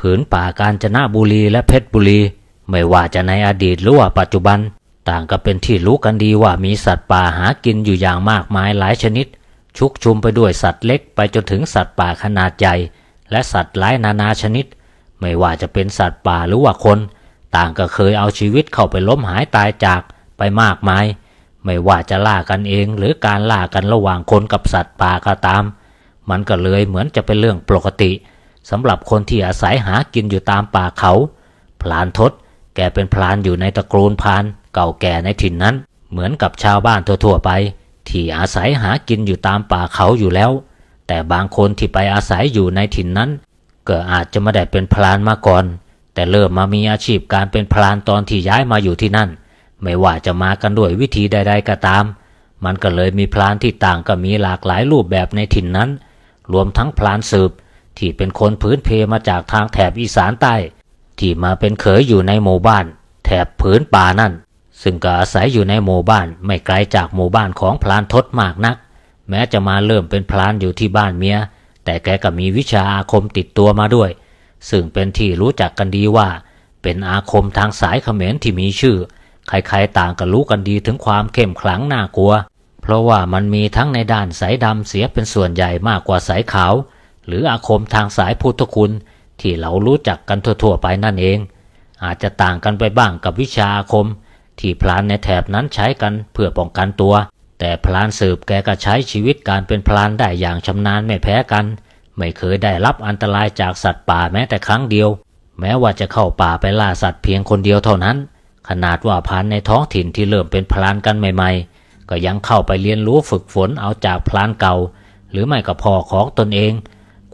ผืนป่ากาญจนบุรีและเพชรบุรี ไม่ว่าจะในอดีตหรือว่าปัจจุบัน ต่างก็เป็นที่รู้กันดีว่ามีสัตว์ป่าหากินอยู่อย่างมากมายหลายชนิด ชุกชุมไปด้วยสัตว์เล็กไปจนถึงสัตว์ป่าขนาดใหญ่ และสัตว์หลายนานาชนิด ไม่ว่าจะเป็นสัตว์ป่าหรือว่าคน ต่างก็เคยเอาชีวิตเข้าไปล้มหายตายจากไปมากมาย ไม่ว่าจะล่ากันเองหรือการล่ากันระหว่างคนกับสัตว์ป่าก็ตาม มันก็เลยเหมือนจะเป็นเรื่องปกติ สำหรับคนที่อาศัยหากินอยู่ตามป่าเขา พลานทศ แกเป็นพลานอยู่ในตระกูลพานเก่าแก่ในถิ่นนั้น เหมือนกับชาวบ้านทั่วๆไป ที่อาศัยหากินอยู่ตามป่าเขาอยู่แล้ว แต่บางคนที่ไปอาศัยอยู่ในถิ่นนั้นก็อาจจะไม่ได้เป็นพลานมาก่อน แต่เริ่มมามีอาชีพการเป็นพลานตอนที่ย้ายมาอยู่ที่นั่น ไม่ว่าจะมากันด้วยวิธีใด ๆก็ตาม มันก็เลยมีพลานที่ต่างก็มีหลากหลายรูปแบบในถิ่นนั้น รวมทั้งพลานสืบ ที่เป็นคนพื้นเพมาจากทางแถบอีสานใต้ ที่มาเป็นเขยอยู่ในหมู่บ้าน แถบผืนป่านั่น ซึ่งก็อาศัยอยู่ในหมู่บ้านไม่ไกลจากหมู่บ้านของพลานทศมากนัก แม้จะมาเริ่มเป็นพลานอยู่ที่บ้านเมียแต่แกก็มีวิชาอาคมติดตัวมาด้วย ซึ่งเป็นที่รู้จักกันดีว่า เป็นอาคมทางสายเขมรที่มีชื่อ ใครๆต่างก็รู้กันดีถึงความเข้มขลังน่ากลัว เพราะว่ามันมีทั้งในด้านสายดำเสียเป็นส่วนใหญ่มากกว่าสายขาว หรืออาคมทางสายพุทธคุณ ที่เรารู้จักกันทั่วๆไปนั่นเอง อาจจะต่างกันไปบ้างกับวิชาอาคม ที่พลานในแถบนั้นใช้กันเพื่อป้องกันตัว แต่พลานสืบแกก็ใช้ชีวิตการเป็นพลานได้อย่างชำนาญไม่แพ้กัน ไม่เคยได้รับอันตรายจากสัตว์ป่าแม้แต่ครั้งเดียว แม้ว่าจะเข้าป่าไปล่าสัตว์เพียงคนเดียวเท่านั้น ขนาดว่าพรานในท้องถิ่นที่เริ่มเป็นพลานกันใหม่ ๆ ก็ยังเข้าไปเรียนรู้ฝึกฝนเอาจากพลานเก่าหรือไม่ก็พ่อของตนเอง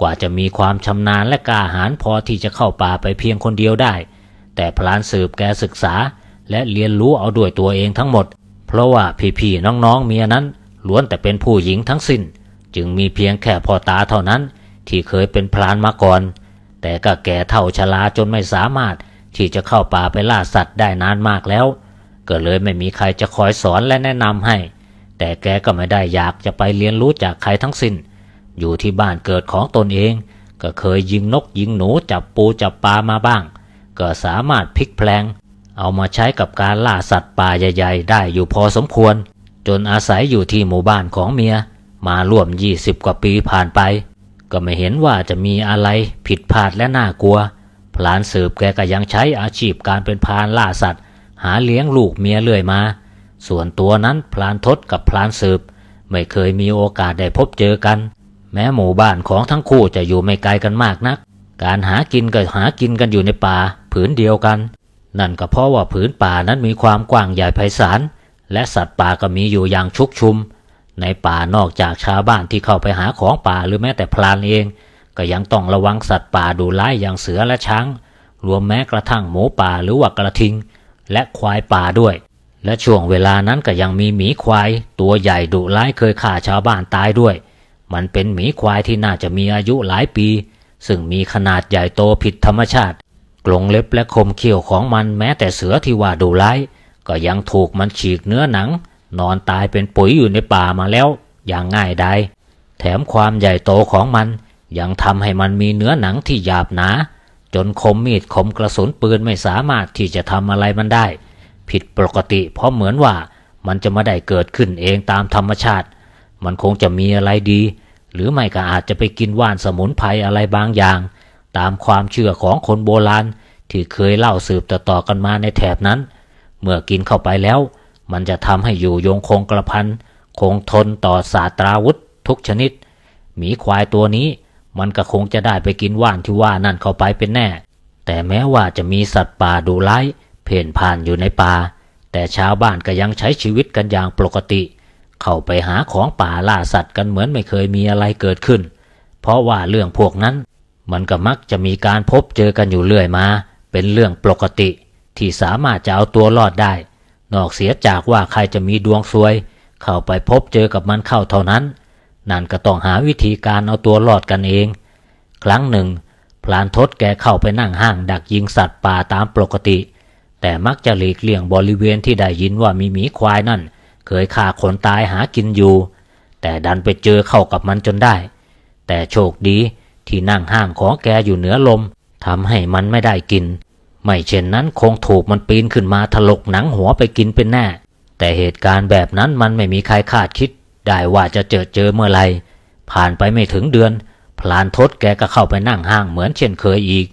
กว่าจะมีความชำนาญและกล้าหาญพอที่จะเข้าป่าไปเพียงคนเดียวได้ แต่พลานสืบแกศึกษา และเรียนรู้เอาด้วยตัวเองทั้งหมด เพราะว่าพี่ๆน้องๆเมียนั้นล้วนแต่เป็นผู้หญิงทั้งสิ้น จึงมีเพียงแค่พ่อตาเท่านั้น ที่เคยเป็นพลานมาก่อน แต่ก็แก่เท่าชราจนไม่สามารถที่จะเข้าป่าไปล่าสัตว์ได้นานมากแล้ว ก็เลยไม่มีใครจะคอยสอนและแนะนำให้ แต่แกก็ไม่ได้อยากจะไปเรียนรู้จากใครทั้งสิ้น อยู่ที่บ้านเกิดของตนเอง ก็เคยยิงนกยิงหนูจับปูจับปลามาบ้าง ก็สามารถพลิกแพลง เอามาใช้กับการล่าสัตว์ป่าใหญ่ๆ ได้อยู่พอสมควร จนอาศัยอยู่ที่หมู่บ้านของเมีย มาร่วม 20 กว่าปีผ่านไป ก็ไม่เห็นว่าจะมีอะไรผิดพลาดและน่ากลัว พลานสืบแกก็ยังใช้อาชีพการเป็นพรานล่าสัตว์ หาเลี้ยงลูกเมียเรื่อยมา ส่วนตัวนั้นพลานทศกับพลานสืบไม่เคยมีโอกาสได้พบเจอกัน แม้หมู่บ้านของทั้งคู่จะอยู่ไม่ไกลกันมากนัก การหากินก็หากินกันอยู่ในป่าผืนเดียวกัน นั่นก็เพราะว่าผืนป่านั้นมีความกว้างใหญ่ไพศาล และสัตว์ป่าก็มีอยู่อย่างชุกชุม ในป่านอกจากชาวบ้านที่เข้าไปหาของป่าหรือแม้แต่พลานเอง ก็ยังต้องระวังสัตว์ป่าดูร้ายอย่างเสือและช้าง รวมแม้กระทั่งหมูป่าหรือว่ากระทิง และควายป่าด้วย และช่วงเวลานั้นก็ยังมีหมีควาย ตัวใหญ่ดุร้ายเคยฆ่าชาวบ้านตายด้วย มันเป็นหมีควายที่น่าจะมีอายุหลายปี ซึ่งมีขนาดใหญ่โตผิดธรรมชาติกรงเล็บและคมเขี้ยวของมันแม้แต่เสือที่ว่าดุร้ายก็ยังถูกมันฉีกเนื้อหนัง นอนตายเป็นปุ๋ยอยู่ในป่ามาแล้ว อย่างง่ายดายแถมความใหญ่โตของมัน ยังทำให้มันมีเนื้อหนังที่หยาบหนา จนคมมีดคมกระสุนปืนไม่สามารถที่จะทำอะไรมันได้ ผิดปกติเพราะเหมือนว่ามันจะม่ได้เกิดขึ้นเองตามธรรมชาติ มันคงจะมีอะไรดี หรือไม่ก็อาจจะไปกินว่านสมุนไพรอะไรบางอย่าง ตามความเชื่อของคนโบราณที่เคยเล่าสืบต่อๆกันมาในแถบนั้น เมื่อกินเข้าไปแล้ว มันจะทำให้อยู่ยงคงกระพันคงทนต่อศาสตราวุธทุกชนิด หมีควายตัวนี้มันก็คงจะได้ไปกินว่านที่ว่านั่นเข้าไปเป็นแน่ แต่แม้ว่าจะมีสัตว์ป่าดุร้ายเพ่นผ่านอยู่ในป่า แต่ชาวบ้านก็ยังใช้ชีวิตกันอย่างปกติ เข้าไปหาของป่าล่าสัตว์กันเหมือนไม่เคยมีอะไรเกิดขึ้น เพราะว่าเรื่องพวกนั้น มันก็มักจะมีการพบเจอกันอยู่เรื่อยมา เป็นเรื่องปกติ ที่สามารถจะเอาตัวรอดได้ นอกเสียจากว่าใครจะมีดวงซวย เข้าไปพบเจอกับมันเข้าเท่านั้น นั่นก็ต้องหาวิธีการเอาตัวรอดกันเอง ครั้งหนึ่ง พลานทศแกเข้าไปนั่งห้างดักยิงสัตว์ป่าตามปกติ แต่มักจะหลีกเลี่ยงบริเวณที่ได้ยินว่ามีหมีควายนั่น เคยฆ่าคนตายหากินอยู่ แต่ดันไปเจอเข้ากับมันจนได้ แต่โชคดีที่นั่งห้างของแกอยู่เหนือลมทำให้มันไม่ได้กิน ไม่เช่นนั้นคงถูกมันปีนขึ้นมาถลกหนังหัวไปกินเป็นแน่ แต่เหตุการณ์แบบนั้นมันไม่มีใครคาดคิด ได้ว่าจะเจอเจอเมื่อไหรผ่านไปไม่ถึงเดือน พลานทศแกก็เข้าไปนั่งห้างเหมือนเช่นเคยอีก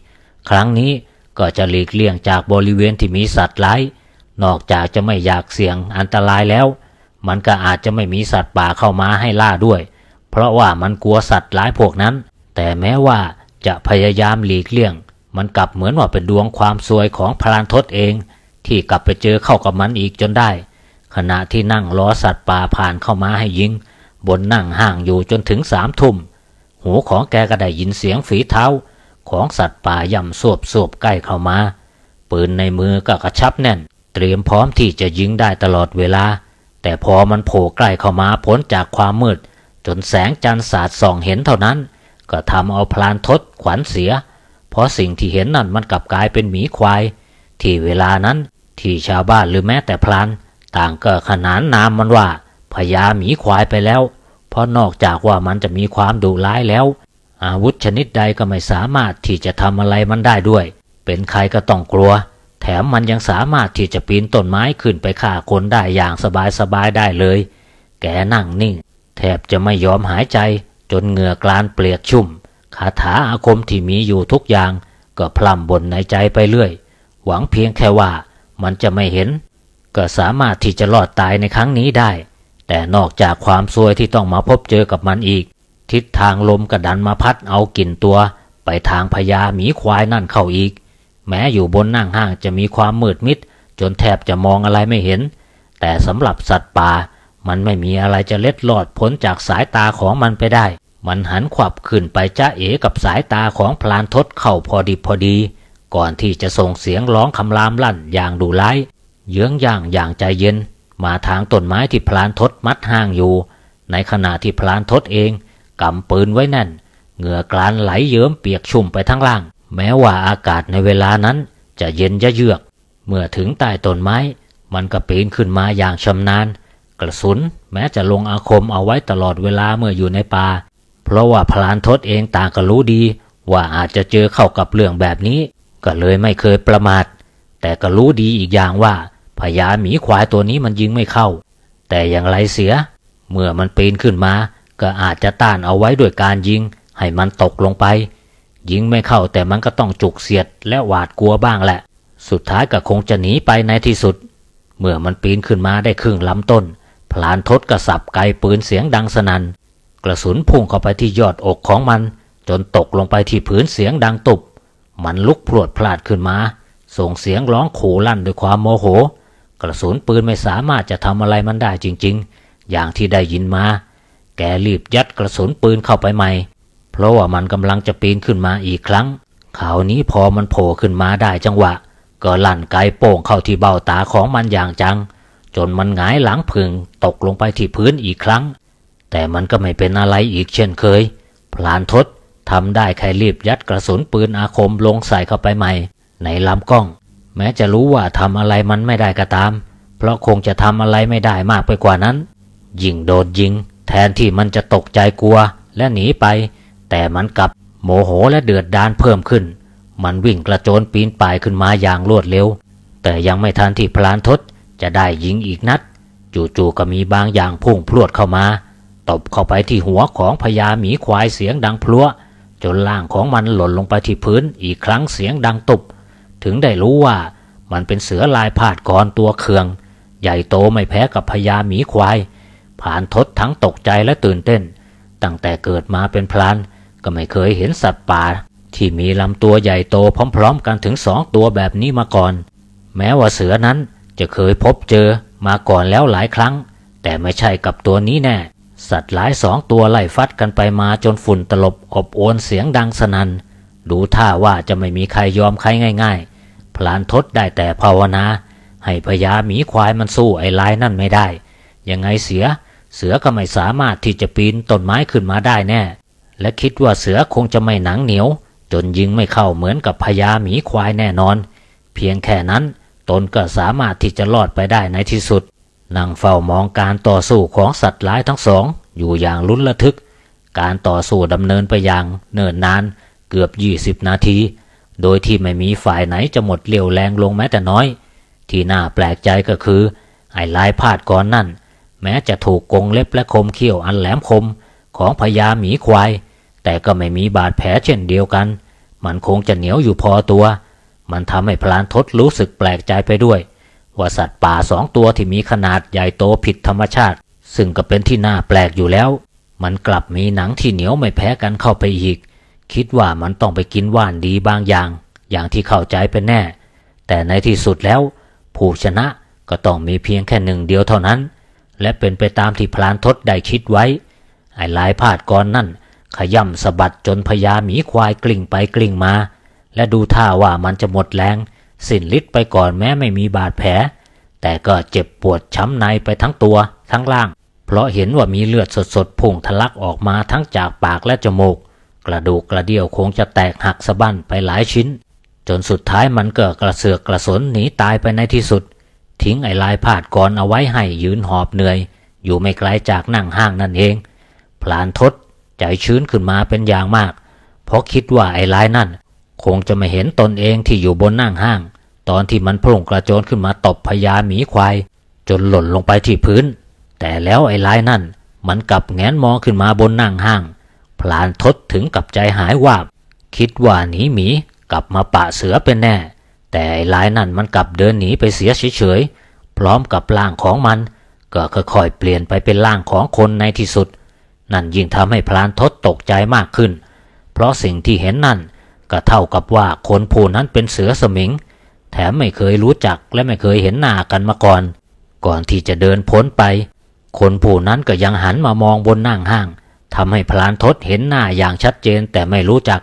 ครั้งนี้ก็จะหลีกเลี่ยงจากบริเวณที่มีสัตว์ร้าย นอกจากจะไม่อยากเสี่ยงอันตรายแล้ว มันก็อาจจะไม่มีสัตว์ป่าเข้ามาให้ล่าด้วย เพราะว่ามันกลัวสัตว์ร้ายพวกนั้น แต่แม้ว่าจะพยายามหลีกเลี่ยง มันกลับเหมือนว่าเป็นดวงความซวยของพลานทศเอง ที่กลับไปเจอเข้ากับมันอีกจนได้ ขณะที่นั่งล้อสัตว์ป่าผ่านเข้ามาให้ยิง บนนั่งห่างอยู่จนถึงสามทุ่ม หูของแกก็ได้ยินเสียงฝีเท้า ของสัตว์ป่าย่ำสวบสวบใกล้เข้ามา ปืนในมือก็กระชับแน่น เตรียมพร้อมที่จะยิงได้ตลอดเวลา แต่พอมันโผล่ใกล้เข้ามาพ้นจากความมืด จนแสงจันทร์สาดส่องเห็นเท่านั้น ก็ทำเอาพลานทศขวัญเสีย เพราะสิ่งที่เห็นนั่นมันกลับกลายเป็นหมีควาย ที่เวลานั้นที่ชาวบ้านหรือแม้แต่พลาน ต่างก็ขนานนามมันว่าพญาหมีควายไปแล้ว เพราะนอกจากว่ามันจะมีความดุร้ายแล้ว อาวุธชนิดใดก็ไม่สามารถที่จะทำอะไรมันได้ด้วย เป็นใครก็ต้องกลัว แถมมันยังสามารถที่จะปีนต้นไม้ขึ้นไปฆ่าคนได้อย่างสบายๆได้เลย แกนั่งนิ่ง แทบจะไม่ยอมหายใจ จนเหงื่อกลานเปลียกชุ่ม คาถาอาคมที่มีอยู่ทุกอย่าง ก็พล่ำบนในใจไปเรื่อย หวังเพียงแค่ว่ามันจะไม่เห็น ก็สามารถที่จะรอดตายในครั้งนี้ได้ แต่นอกจากความซวยที่ต้องมาพบเจอกับมันอีก ทิศทางลมกระดันมาพัดเอากลิ่นตัว ไปทางพญาหมีควายนั่นเข้าอีก แม้อยู่บนนั่งห้างจะมีความมืดมิด จนแทบจะมองอะไรไม่เห็น แต่สำหรับสัตว์ป่า มันไม่มีอะไรจะเล็ดลอดพ้นจากสายตาของมันไปได้ มันหันขวับขึ้นไปจ้าเอกับสายตาของพลานทศเข้าพอดีพอดี ก่อนที่จะส่งเสียงร้องคำรามลั่นอย่างดุร้ายเยื้องย่างอย่างใจเย็น มาทางต้นไม้ที่พลานทศมัดห้างอยู่ ในขณะที่พลานทศเองกำปืนไว้แน่น เหงื่อกลานไหลเยิ้มเปียกชุ่มไปทั้งล่าง แม้ว่าอากาศในเวลานั้นจะเย็นยะเยือก เมื่อถึงใต้ต้นไม้ มันก็ปีนขึ้นมาอย่างชำนาญ กระสุนแม้จะลงอาคมเอาไว้ตลอดเวลาเมื่ออยู่ในป่า เพราะว่าพลานทศเองต่างก็รู้ดี ว่าอาจจะเจอเข้ากับเรื่องแบบนี้ ก็เลยไม่เคยประมาท แต่ก็รู้ดีอีกอย่างว่าพญาหมีควายตัวนี้มันยิงไม่เข้า แต่อย่างไรเสีย เมื่อมันปีนขึ้นมา ก็อาจจะต้านเอาไว้ด้วยการยิง ให้มันตกลงไป ยิงไม่เข้าแต่มันก็ต้องจุกเสียดและหวาดกลัวบ้างแหละ สุดท้ายก็คงจะหนีไปในที่สุด เมื่อมันปีนขึ้นมาได้ครึ่งลำต้น พลานทศกระสับไกปืนเสียงดังสนัน่นกระสุนพุ่งเข้าไปที่ยอดอกของมัน จนตกลงไปที่พื้นเสียงดังตุบ มันลุกพรวดพลาดขึ้นมา ส่งเสียงร้องขู่ลั่นด้วยความโมโห กระสุนปืนไม่สามารถจะทำอะไรมันได้จริงๆ อย่างที่ได้ยินมา แกรีบยัดกระสุนปืนเข้าไปใหม่ เพราะว่ามันกำลังจะปีนขึ้นมาอีกครั้งคราวนี้พอมันโผล่ขึ้นมาได้จังหวะ ก็ลั่นไกโป่งเข้าที่เบ้าตาของมันอย่างจัง จนมันหงายหลังพึงตกลงไปที่พื้นอีกครั้ง แต่มันก็ไม่เป็นอะไรอีกเช่นเคย พลานทศทำได้แค่รีบยัดกระสุนปืนอาคมลงใส่เข้าไปใหม่ ในลำกล้อง แม้จะรู้ว่าทำอะไรมันไม่ได้ก็ตาม เพราะคงจะทำอะไรไม่ได้มากไปกว่านั้น ยิงโดนยิง แทนที่มันจะตกใจกลัวและหนีไป แต่มันกลับโมโหและเดือดดานเพิ่มขึ้น มันวิ่งกระโจนปีนป่ายขึ้นมาอย่างรวดเร็ว แต่ยังไม่ทันที่พลานทศจะได้ยิงอีกนัด จู่ๆก็มีบางอย่างพุ่งพรวดเข้ามาตบเข้าไปที่หัวของพญาหมีควายเสียงดังพลัวจนล่างของมันหล่นลงไปที่พื้นอีกครั้งเสียงดังตุบ ถึงได้รู้ว่ามันเป็นเสือลายพาดกรตัวเคือง ใหญ่โตไม่แพ้กับพญาหมีควาย ผ่านทศทั้งตกใจและตื่นเต้น ตั้งแต่เกิดมาเป็นพลาน ก็ไม่เคยเห็นสัตว์ป่า ที่มีลำตัวใหญ่โตพร้อมๆ กันถึงสองตัวแบบนี้มาก่อน แม้ว่าเสือนั้นจะเคยพบเจอมาก่อนแล้วหลายครั้ง แต่ไม่ใช่กับตัวนี้แน่ สัตว์หลายสองตัวไล่ฟัดกันไปมาจนฝุ่นตลบอบอวนเสียงดังสนัน่นดูท่าว่าจะไม่มีใครยอมใครง่าย ๆ พลานทศได้แต่ภาวนา ให้พญาหมีควายมันสู้ไอ้ลายนั่นไม่ได้ ยังไงเสีย เสือก็ไม่สามารถที่จะปีนต้นไม้ขึ้นมาได้แน่ และคิดว่าเสือคงจะไม่หนังเหนียว จนยิงไม่เข้าเหมือนกับพญาหมีควายแน่นอน เพียงแค่นั้นตนก็สามารถที่จะรอดไปได้ในที่สุดนั่งเฝ้ามองการต่อสู้ของสัตว์ร้ายทั้งสอง อยู่อย่างลุ้นระทึก การต่อสู้ดำเนินไปอย่างเนิ่นนานเกือบ 20 นาที โดยที่ไม่มีฝ่ายไหนจะหมดเรี่ยวแรงลงแม้แต่น้อย ที่น่าแปลกใจก็คือ ไอ้ลายพาดก่อนนั่น แม้จะถูกกงเล็บและคมเขี้ยวอันแหลมคมของพญาหมีควาย แต่ก็ไม่มีบาดแผลเช่นเดียวกัน มันคงจะเหนียวอยู่พอตัว มันทำให้พลานทศรู้สึกแปลกใจไปด้วย ว่าสัตว์ป่าสองตัวที่มีขนาดใหญ่โตผิดธรรมชาติ ซึ่งก็เป็นที่น่าแปลกอยู่แล้ว มันกลับมีหนังที่เหนียวไม่แพ้กันเข้าไปอีก คิดว่ามันต้องไปกินว่านดีบางอย่าง อย่างที่เข้าใจเป็นแน่ แต่ในที่สุดแล้ว ผู้ชนะก็ต้องมีเพียงแค่หนึ่งเดียวเท่านั้น และเป็นไปตามที่พลานทศได้คิดไว้ไอ้ลายพาดก่อนนั่น ขย่ำสะบัดจนพญาหมีควายกลิ้งไปกลิ้งมา และดูท่าว่ามันจะหมดแรง สิ้นฤทธิ์ไปก่อนแม้ไม่มีบาดแผล แต่ก็เจ็บปวดช้ำในไปทั้งตัวทั้งล่าง เพราะเห็นว่ามีเลือดสดๆพุ่งทะลักออกมาทั้งจากปากและจมูก กระดูกกระเดี่ยวคงจะแตกหักสะบั้นไปหลายชิ้น จนสุดท้ายมันก็กระเสือกกระสนหนีตายไปในที่สุด ทิ้งไอ้ลายพาดก่อนเอาไว้ให้ยืนหอบเหนื่อย อยู่ไม่ไกลจากนั่งห้างนั่นเองพลานทศ ใจชื้นขึ้นมาเป็นอย่างมาก เพราะคิดว่าไอ้ลายนั่น คงจะไม่เห็นตนเองที่อยู่บนนั่งห้าง ตอนที่มันพุ่งกระโจนขึ้นมาตบพญาหมีควาย จนหล่นลงไปที่พื้น แต่แล้วไอ้ลายนั่น มันกลับแงนมองขึ้นมาบนนั่งห้าง พลานทศถึงกับใจหายวาบคิดว่าหนีหมีกลับมาปะเสือเป็นแน่ แต่ไอ้ลายนั่นมันกลับเดินหนีไปเสียเฉยๆพร้อมกับร่างของมัน ก็ค่อยๆเปลี่ยนไปเป็นร่างของคนในที่สุด นั่นยิ่งทำให้พลานทศตกใจมากขึ้น เพราะสิ่งที่เห็นนั่นก็เท่ากับว่าคนผู้นั้นเป็นเสือสมิง แถมไม่เคยรู้จักและไม่เคยเห็นหน้ากันมาก่อน ก่อนที่จะเดินพ้นไป คนผู้นั้นก็ยังหันมามองบนนั่งห้างทำให้พลานทศเห็นหน้าอย่างชัดเจนแต่ไม่รู้จัก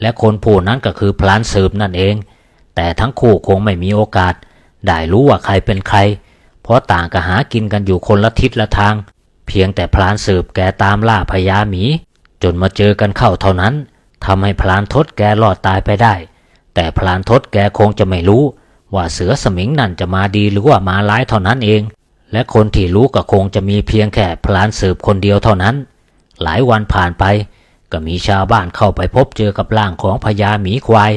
และคนผู้นั้นก็คือพลานสืบนั่นเอง แต่ทั้งคู่คงไม่มีโอกาส ได้รู้ว่าใครเป็นใคร เพราะต่างก็หากินกันอยู่คนละทิศละทาง เพียงแต่พลานสืบแกตามล่าพญาหมี จนมาเจอกันเข้าเท่านั้นทำให้พลานทศแกรอดตายไปได้ แต่พลานทศแกคงจะไม่รู้ ว่าเสือสมิงนั่นจะมาดีหรือว่ามาร้ายเท่านั้นเอง และคนที่รู้ก็คงจะมีเพียงแค่พลานสืบคนเดียวเท่านั้น หลายวันผ่านไป ก็มีชาวบ้านเข้าไปพบเจอกับร่างของพญาหมีควาย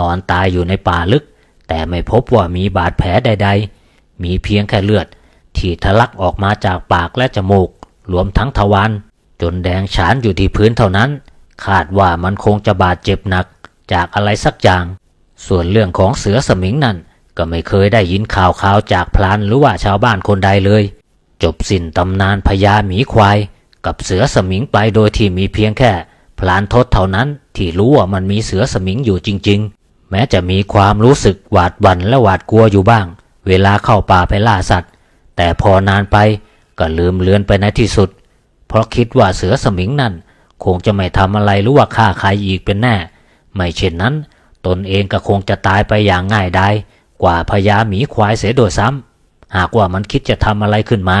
ตอนตายอยู่ในป่าลึก แต่ไม่พบว่ามีบาดแผลใด ๆ มีเพียงแค่เลือด ที่ทะลักออกมาจากปากและจมูกรวมทั้งทวารจนแดงฉานอยู่ที่พื้นเท่านั้น คาดว่ามันคงจะบาดเจ็บหนักจากอะไรสักอย่าง ส่วนเรื่องของเสือสมิงนั่นก็ไม่เคยได้ยินข่าวข่าวจากพลานหรือว่าชาวบ้านคนใดเลย จบสิ้นตำนานพญาหมีควาย กับเสือสมิงไปโดยที่มีเพียงแค่ พลานทศเท่านั้นที่รู้ว่ามันมีเสือสมิงอยู่จริง ๆ แม้จะมีความรู้สึกหวาดหวั่นและหวาดกลัวอยู่บ้าง เวลาเข้าป่าไปล่าสัตว์ แต่พอนานไปก็ลืมเลือนไปในที่สุด เพราะคิดว่าเสือสมิงนั่นคงจะไม่ทำอะไรหรือว่าฆ่าใครอีกเป็นแน่ ไม่เช่นนั้น ตนเองก็คงจะตายไปอย่างง่ายดายกว่าพญาหมีควายเสียโดยซ้ำหากว่ามันคิดจะทำอะไรขึ้นมา